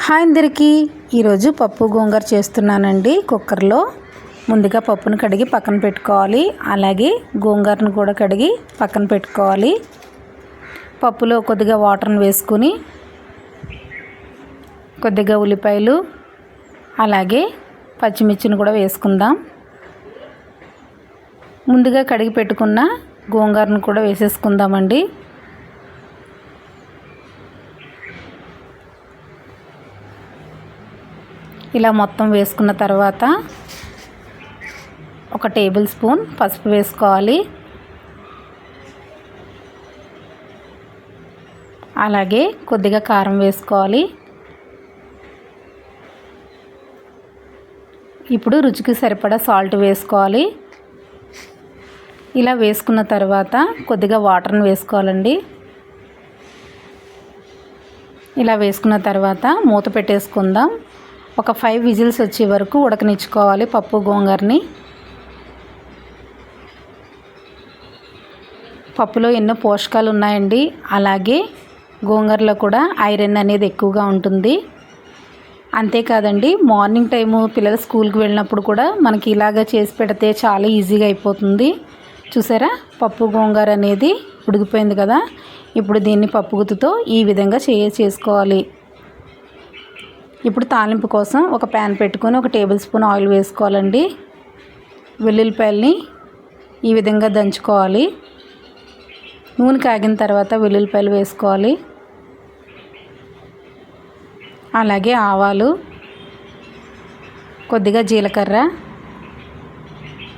Hi అందరికీ. ఈరోజు పప్పు గోంగూర చేస్తున్నానండి కుక్కర్లో. ముందుగా పప్పును కడిగి పక్కన పెట్టుకోవాలి. అలాగే గోంగూరను కూడా కడిగి పక్కన పెట్టుకోవాలి. పప్పులో కొద్దిగా వాటర్ని వేసుకుని కొద్దిగా ఉల్లిపాయలు అలాగే పచ్చిమిర్చిని కూడా వేసుకుందాం. ముందుగా కడిగి పెట్టుకున్న గోంగూరను కూడా వేసేసుకుందామండి. ఇలా మొత్తం వేసుకున్న తర్వాత ఒక టేబుల్ స్పూన్ పసుపు వేసుకోవాలి. అలాగే కొద్దిగా కారం వేసుకోవాలి. ఇప్పుడు రుచికి సరిపడా సాల్ట్ వేసుకోవాలి. ఇలా వేసుకున్న తర్వాత కొద్దిగా వాటర్ని వేసుకోవాలండి. ఇలా వేసుకున్న తర్వాత మూత పెట్టేసుకుందాం. ఒక ఫైవ్ విజిల్స్ వచ్చే వరకు ఉడకనిచ్చుకోవాలి పప్పు గోంగూరని. పప్పులో ఎన్నో పోషకాలు ఉన్నాయండి. అలాగే గోంగూరలో కూడా ఐరన్ అనేది ఎక్కువగా ఉంటుంది. అంతేకాదండి మార్నింగ్ టైము పిల్లలు స్కూల్కి వెళ్ళినప్పుడు కూడా మనకి ఇలాగ చేసి పెడితే చాలా ఈజీగా అయిపోతుంది. చూసారా? పప్పు గోంగూర అనేది ఉడికిపోయింది కదా? ఇప్పుడు దీన్ని పప్పు గుత్తుతో ఈ విధంగా చే చేసుకోవాలి. ఇప్పుడు తాలింపు కోసం ఒక ప్యాన్ పెట్టుకొని ఒక టేబుల్ స్పూన్ ఆయిల్ వేసుకోవాలండి. వెల్లుల్లిపాయల్ని ఈ విధంగా దంచుకోవాలి. నూనె కాగిన తర్వాత వెల్లుల్లిపాయలు వేసుకోవాలి. అలాగే ఆవాలు కొద్దిగా జీలకర్ర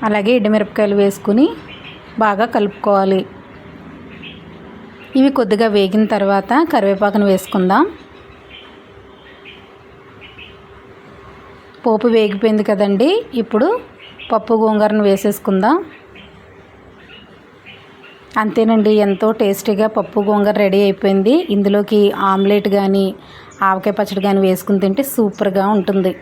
అలాగే ఎండుమిరపకాయలు వేసుకుని బాగా కలుపుకోవాలి. ఇవి కొద్దిగా వేగిన తర్వాత కరివేపాకును వేసుకుందాం. పోపు వేగిపోయింది కదండి. ఇప్పుడు పప్పు గోంగూరను వేసేసుకుందాం. అంతేనండి ఎంతో టేస్టీగా పప్పు గోంగూర రెడీ అయిపోయింది. ఇందులోకి ఆమ్లెట్ కానీ ఆవకాయ పచ్చడి కానీ వేసుకుని తింటే సూపర్గా ఉంటుంది.